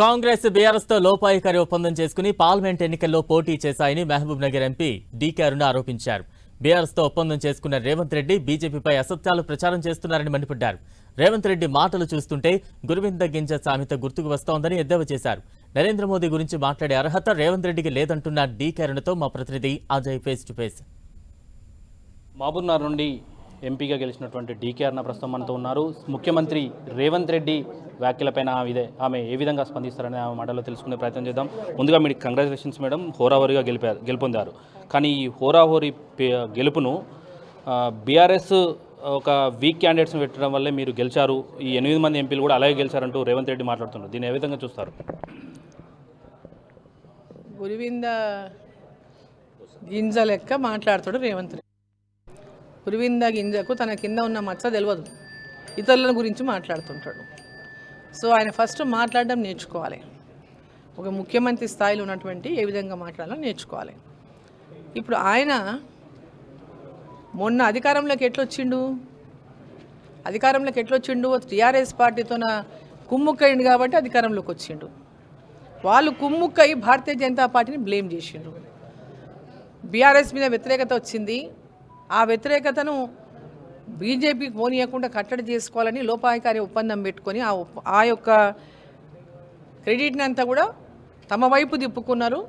కాంగ్రెస్ బీఆర్ఎస్తో లోపాయికారి ఒప్పందం చేసుకుని పార్లమెంట్ ఎన్నికల్లో పోటీ చేశాయని మహబూబ్ నగర్ ఎంపీ డీకే అరుణ ఆరోపించారు. బీఆర్ఎస్తో ఒప్పందం చేసుకున్న రేవంత్ రెడ్డి బీజేపీపై అసత్యాలు ప్రచారం చేస్తున్నారని మండిపడ్డారు. రేవంత్ రెడ్డి మాటలు చూస్తుంటే గురువింద గింజ సామెత గుర్తుకు వస్తోందని ఎద్దేవా చేశారు. నరేంద్ర మోదీ గురించి మాట్లాడే అర్హత రేవంత్ రెడ్డికి లేదంటున్న డీకే అరుణతో మా ప్రతినిధి Ajay face to face. Mahabubnagar నుండి ఎంపీగా గెలిచినటువంటి డీకే అరుణ ప్రస్తుతం మనతో ఉన్నారు. ముఖ్యమంత్రి రేవంత్ రెడ్డి వ్యాఖ్యలపైన ఇదే ఆమె ఏ విధంగా స్పందిస్తారనే ఆమె మాటలో తెలుసుకునే ప్రయత్నం చేద్దాం. ముందుగా మీకు కంగ్రాచులేషన్స్ మేడం హోరాహోరీగా గెలిపారు గెలుపొందారు. కానీ ఈ హోరాహోరీ పే- గెలుపును బీఆర్ఎస్ ఒక వీక్ క్యాండిడేట్స్ని పెట్టడం వల్లే మీరు గెలిచారు. ఈ ఎనిమిది మంది ఎంపీలు కూడా అలాగే గెలిచారంటూ రేవంత్ రెడ్డి మాట్లాడుతున్నారు. దీన్ని ఏ విధంగా చూస్తారు? గురివింద గింజ లెక్క మాట్లాడుతాడు రేవంత్ రెడ్డి. గురివింద గింజకు తన కింద ఉన్న మచ్చ తెలియదు ఇతరుల గురించి మాట్లాడుతుంటాడు. సో ఆయన ఫస్ట్ మాట్లాడడం నేర్చుకోవాలి. ఒక ముఖ్యమంత్రి స్థాయిలో ఉన్నటువంటి ఏ విధంగా మాట్లాడాలో నేర్చుకోవాలి. ఇప్పుడు ఆయన మొన్న అధికారంలోకి ఎట్లొచ్చిండు? అధికారంలోకి ఎట్లొచ్చిండు? టీఆర్ఎస్ పార్టీతోన కుమ్ముక్కయిండు కాబట్టి అధికారంలోకి వచ్చిండు వాళ్ళు కుమ్ముక్కై భారతీయ జనతా పార్టీని బ్లేమ్ చేసిండ్రు. బీఆర్ఎస్ మీద వ్యతిరేకత వచ్చింది. ఆ వ్యతిరేకతను బీజేపీకి పోనీయకుండా కట్టడి చేసుకోవాలని లోపాయకారి ఒప్పందం పెట్టుకొని ఆ ఆ యొక్క క్రెడిట్ని అంతా కూడా తమ వైపు తిప్పుకున్నారు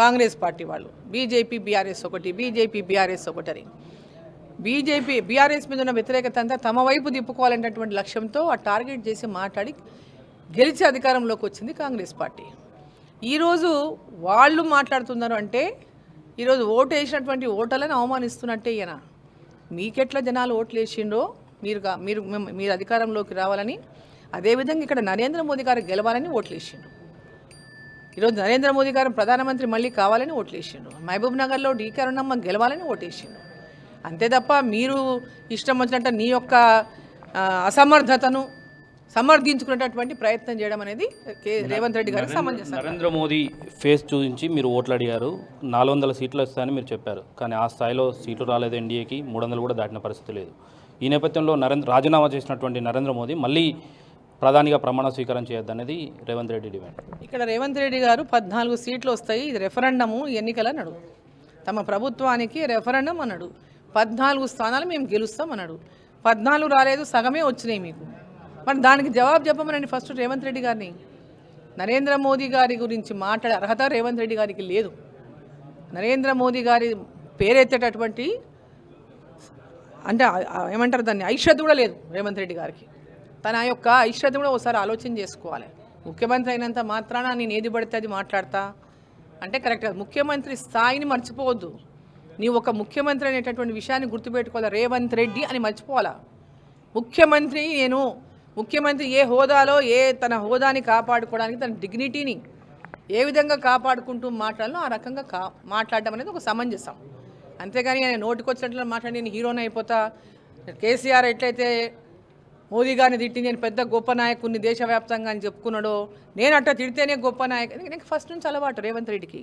కాంగ్రెస్ పార్టీ వాళ్ళు. బీజేపీ బీఆర్ఎస్ ఒకటి బీజేపీ బీఆర్ఎస్ ఒకటని. బీజేపీ బీఆర్ఎస్ మీద ఉన్న వ్యతిరేకత అంతా తమ వైపు తిప్పుకోవాలనేటటువంటి లక్ష్యంతో ఆ టార్గెట్ చేసి మాట్లాడి గెలిచి అధికారంలోకి వచ్చింది కాంగ్రెస్ పార్టీ. ఈరోజు వాళ్ళు మాట్లాడుతున్నారు అంటే ఈరోజు ఓటు వేసినటువంటి ఓటర్లను అవమానిస్తున్నట్టే ఈయన. మీకెట్లా జనాలు ఓట్లు వేసిండో మీరు మీరు మీరు అధికారంలోకి రావాలని అదేవిధంగా ఇక్కడ నరేంద్ర మోదీ గారు గెలవాలని ఓట్లు వేసిండు ఈరోజు నరేంద్ర మోదీ గారు ప్రధానమంత్రి మళ్ళీ కావాలని ఓట్లు వేసిండు మహబూబ్ నగర్లో డీకే అరుణమ్మ గెలవాలని ఓటేసిండు అంతే తప్ప మీరు ఇష్టం వచ్చినట్టు నీ యొక్క అసమర్థతను సమర్థించుకునేటటువంటి ప్రయత్నం చేయడం అనేది కే- రేవంత్ రెడ్డి గారికి సమంజసం నరేంద్ర మోదీ ఫేస్ చూపించి మీరు ఓట్లు అడిగారు. నాలుగు వందల సీట్లు వస్తాయని మీరు చెప్పారు. కానీ ఆ స్థాయిలో సీట్లు రాలేదు ఎన్డీఏకి. మూడు వందలు కూడా దాటిన పరిస్థితి లేదు. ఈ నేపథ్యంలో నరేంద్ర రాజీనామా చేసినటువంటి నరేంద్ర మోదీ మళ్ళీ ప్రధానిగా ప్రమాణ స్వీకారం చేయొద్దనేది రేవంత్ రెడ్డి డిమాండ్. ఇక్కడ రేవంత్ రెడ్డి గారు పద్నాలుగు సీట్లు వస్తాయి. ఇది రెఫరెండము ఎన్నికలు అన్నాడు. తమ ప్రభుత్వానికి రెఫరెండం అన్నాడు పద్నాలుగు స్థానాలు మేము గెలుస్తాం అన్నాడు పద్నాలుగు రాలేదు సగమే వచ్చినాయి మీకు. మరి దానికి జవాబు చెప్పమనండి ఫస్ట్ రేవంత్ రెడ్డి గారిని. నరేంద్ర మోదీ గారి గురించి మాట్లాడే అర్హత రేవంత్ రెడ్డి గారికి లేదు. నరేంద్ర మోదీ గారి పేరెత్తేటటువంటి అంటే ఏమంటారు దాన్ని? ఐశ్వర్యత కూడా లేదు రేవంత్ రెడ్డి గారికి. తన యొక్క ఐశ్వర్యత కూడా ఒకసారి ఆలోచన చేసుకోవాలి. ముఖ్యమంత్రి అయినంత మాత్రాన నేను ఏది పడితే అది మాట్లాడతా. అంటే కరెక్ట్ ముఖ్యమంత్రి స్థాయిని మర్చిపోవద్దు. నీవు ఒక ముఖ్యమంత్రి అనేటటువంటి విషయాన్ని గుర్తుపెట్టుకోవాలి? రేవంత్ రెడ్డి అని మర్చిపోవాలా? ముఖ్యమంత్రి నేను ముఖ్యమంత్రి ఏ హోదాలో ఏ తన హోదాని కాపాడుకోవడానికి తన డిగ్నిటీని ఏ విధంగా కాపాడుకుంటూ మాట్లాడాలో ఆ రకంగా కా మాట్లాడడం అనేది ఒక సమంజసం. అంతేగాని ఆయన నోటికొచ్చినట్లు మాట్లాడి నేను హీరోని అయిపోతా. కేసీఆర్ ఎట్లయితే మోదీ గారిని తిట్టి నేను పెద్ద గొప్ప నాయకుడిని దేశవ్యాప్తంగా అని చెప్పుకున్నాడో నేను అట్లా తిడితేనే గొప్ప నాయకు నాకు ఫస్ట్ నుంచి అలవాటు రేవంత్ రెడ్డికి.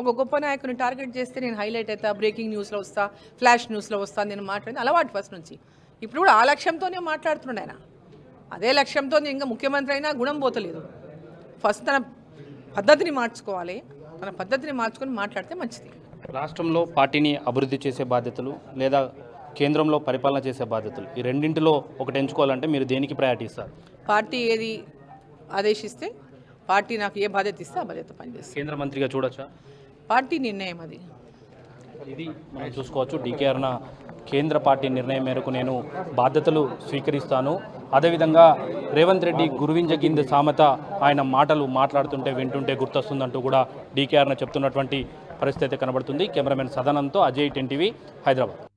ఒక గొప్ప నాయకుని టార్గెట్ చేస్తే నేను హైలైట్ అవుతా బ్రేకింగ్ న్యూస్లో వస్తా ఫ్లాష్ న్యూస్లో వస్తా నేను మాట్లాడింది అలవాటు ఫస్ట్ నుంచి. ఇప్పుడు కూడా ఆ లక్ష్యంతోనే మాట్లాడుతున్నాడు ఆయన. అదే లక్ష్యంతో ఇంకా ముఖ్యమంత్రి అయినా గుణం పోతలేదు. ఫస్ట్ తన పద్ధతిని మార్చుకోవాలి. తన పద్ధతిని మార్చుకొని మాట్లాడితే మంచిది. రాష్ట్రంలో పార్టీని అభివృద్ధి చేసే బాధ్యతలు లేదా కేంద్రంలో పరిపాలన చేసే బాధ్యతలు ఈ రెండింటిలో ఒకటి ఎంచుకోవాలంటే మీరు దేనికి ప్రయారిటీ ఇస్తారు? పార్టీ ఏది ఆదేశిస్తే పార్టీ నాకు ఏ బాధ్యత ఇస్తే ఆ బాధ్యత పనిచేస్తుంది. కేంద్ర మంత్రిగా చూడొచ్చా? పార్టీ నిర్ణయం అది. ఇది మనం చూసుకోవచ్చు. డీకే అరుణ కేంద్ర పార్టీ నిర్ణయం మేరకు నేను బాధ్యతలు స్వీకరిస్తాను. అదేవిధంగా రేవంత్ రెడ్డి గురువింజ గింద సామెత ఆయన మాటలు మాట్లాడుతుంటే వింటుంటే గుర్తొస్తుందంటూ కూడా డీకేఆర్ను చెప్తున్నటువంటి పరిస్థితి అయితే కనబడుతుంది. కెమెరామెన్ సదనంతో అజయ్ టెన్టీవీ హైదరాబాద్.